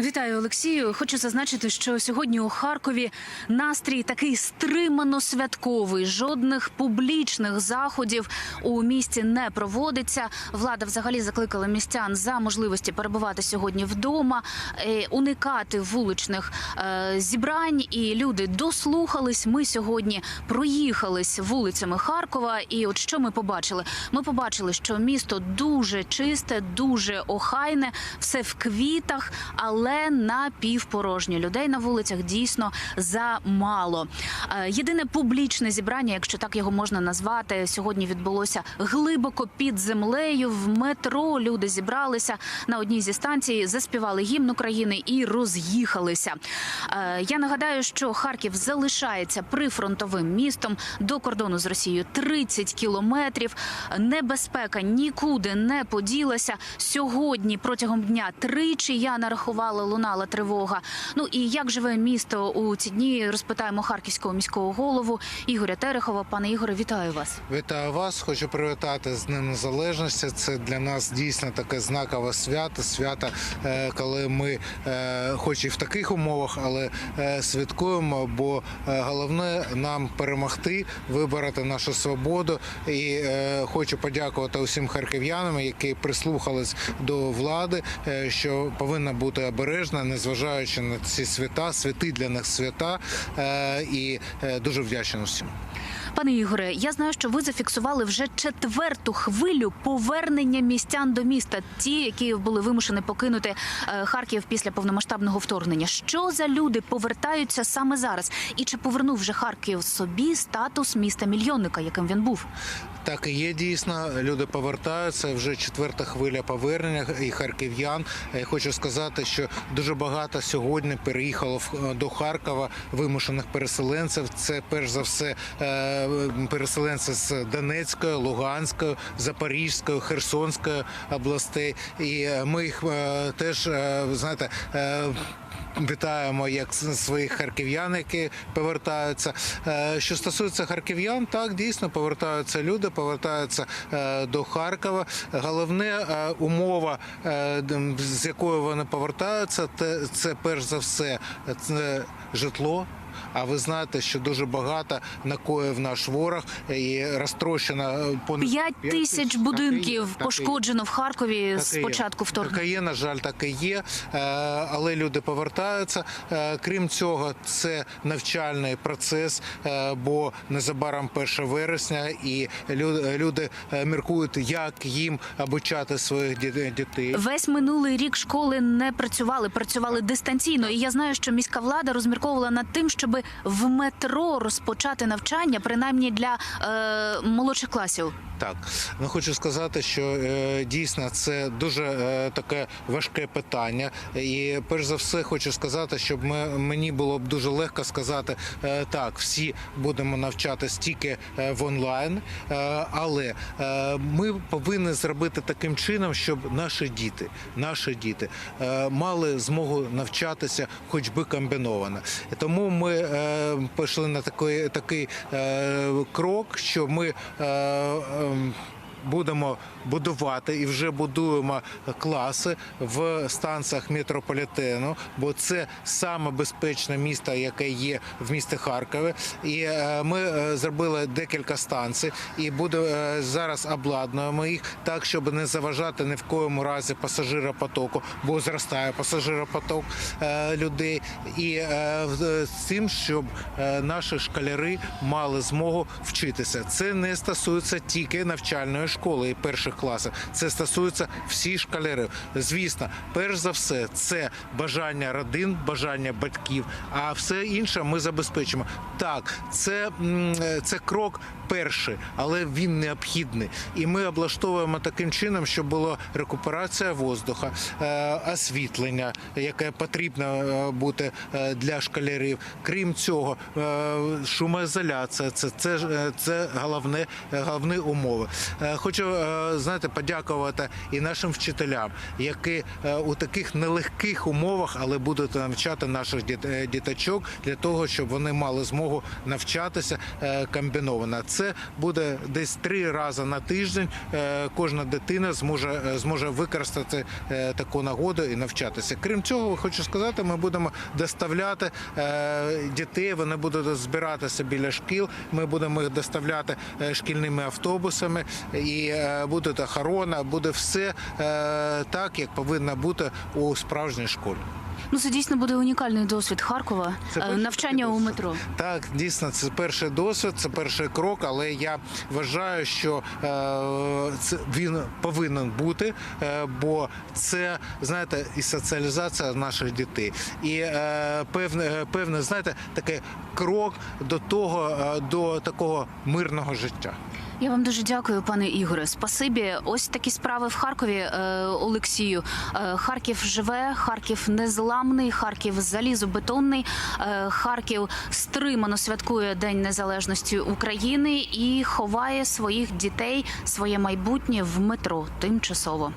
Вітаю, Олексію. Хочу зазначити, що сьогодні у Харкові настрій такий стримано святковий. Жодних публічних заходів у місті не проводиться. Влада взагалі закликала містян за можливості перебувати сьогодні вдома, е, уникати вуличних е, зібрань. І люди дослухались. Ми сьогодні проїхались вулицями Харкова. І от що ми побачили? Ми побачили, що місто дуже чисте, дуже охайне, все в квітах, але напівпорожнє. Людей на вулицях дійсно замало. Е, Єдине публічне зібрання, якщо так його можна назвати, сьогодні відбулося глибоко під землею. В метро люди зібралися на одній зі станцій, заспівали гімн України і роз'їхалися. Е, Я нагадаю, що Харків залишається прифронтовим містом до кордону з Росією 30 кілометрів. Небезпека нікуди не поділася. Сьогодні протягом дня тричі я нарахувала лунала тривога. Ну і як живе місто у ці дні? Розпитаємо харківського міського голову Ігоря Терехова. Пане Ігоре, вітаю вас. Вітаю вас, хочу привітати з Днем Незалежності. Це для нас дійсно таке знакове свято. Свято, е, коли ми, е, хоч і в таких умовах, але е, святкуємо. Бо головне нам перемогти, вибороти нашу свободу. І хочу подякувати усім харків'янам, які прислухались до влади, що повинна бути обережна, незважаючи на ці свята, святи для них свята. Е, І е, дуже вдячна усім. Пане Ігоре, я знаю, що ви зафіксували вже четверту хвилю повернення містян до міста, ті, які були вимушені покинути е, Харків після повномасштабного вторгнення. Що за люди повертаються саме зараз? І чи повернув вже Харків собі статус міста мільйонника, яким він був? Так і є дійсно. Люди повертаються. Вже четверта хвиля повернення і харків'ян. Я хочу сказати, що дуже багато сьогодні переїхало до Харкова вимушених переселенців. Це перш за все е, переселенці з Донецької, Луганської, Запорізької, Херсонської областей. І е, ми їх е, теж е, знаєте. е, Вітаємо як своїх харків'ян, які повертаються. Е, Що стосується харків'ян, так дійсно повертаються люди, повертаються е, до Харкова. Головне е, умова, е, з якою вони повертаються, це перш за все це житло. А ви знаєте, що дуже багато накоїв наш ворог і розтрощено е, понад П'ять п'ять тисяч будинків так є. пошкоджено в Харкові з початку вторгнення. Так і є, на жаль, так і є. Е, Але люди повертаються. Е, Крім цього, це навчальний процес, бо незабаром 1 вересня, і лю- люди міркують, як їм обучати своїх ді- дітей. Весь минулий рік школи не працювали, працювали дистанційно. І я знаю, що міська влада розмірковувала над тим, щоб в метро розпочати навчання, принаймні для е, молодших класів. Так, ну хочу сказати, що е, дійсно це дуже е, таке важке питання. І перш за все хочу сказати, щоб ми, мені було б дуже легко сказати е, так, всі будемо навчатись тільки в онлайн, але ми повинні зробити таким чином, щоб наші діти, наші діти мали змогу навчатися, хоч би комбіновано. Тому ми пішли на такий, такий крок, що ми. Е, е, Будемо будувати і вже будуємо класи в станціях метрополітену, бо це саме безпечне місто, яке є в місті Харкові. І е, ми е, зробили декілька станцій, і буде е, зараз обладнуємо їх так, щоб не заважати ні в коєму разі пасажиропотоку, бо зростає пасажиропоток людей, і тим, щоб наші школяри мали змогу вчитися. Це не стосується тільки навчальної школи і перших класів. Це стосується всіх школярів. Звісно, перш за все, це бажання родин, бажання батьків. А все інше ми забезпечимо. Так, це, це крок перший, але він необхідний. І ми облаштовуємо таким чином, щоб була рекуперація воздуха, е, освітлення, яке потрібно е, бути е, для школярів. Крім цього, шумоізоляція це, це, це головне, головні умови. Хочу е, знаєте, подякувати і нашим вчителям, які е, у таких нелегких умовах, але будуть навчати наших е, діточок для того, щоб вони мали змогу навчатися комбіновано. Це буде десь три рази на тиждень. Кожна дитина зможе зможе використати таку нагоду і навчатися. Крім цього, хочу сказати, ми будемо доставляти дітей. Вони будуть збиратися біля шкіл. Ми будемо їх доставляти шкільними автобусами, і е, буде охорона, буде все е, так, як повинно бути у справжній школі. Ну це дійсно буде унікальний досвід Харкова. Це Е, навчання такий у метро. Так, дійсно, це перший досвід, це перший крок, але я вважаю, що це він повинен бути, бо це знаєте, і соціалізація наших дітей, і певне, певне, знаєте, такий крок до того, до такого мирного життя. Я вам дуже дякую, пане Ігоре. Спасибі. Ось такі справи в Харкові, е, Олексію. Е, Харків живе, Харків незламний, Харків залізобетонний. Е, Харків стримано святкує День Незалежності України і ховає своїх дітей, своє майбутнє в метро тимчасово.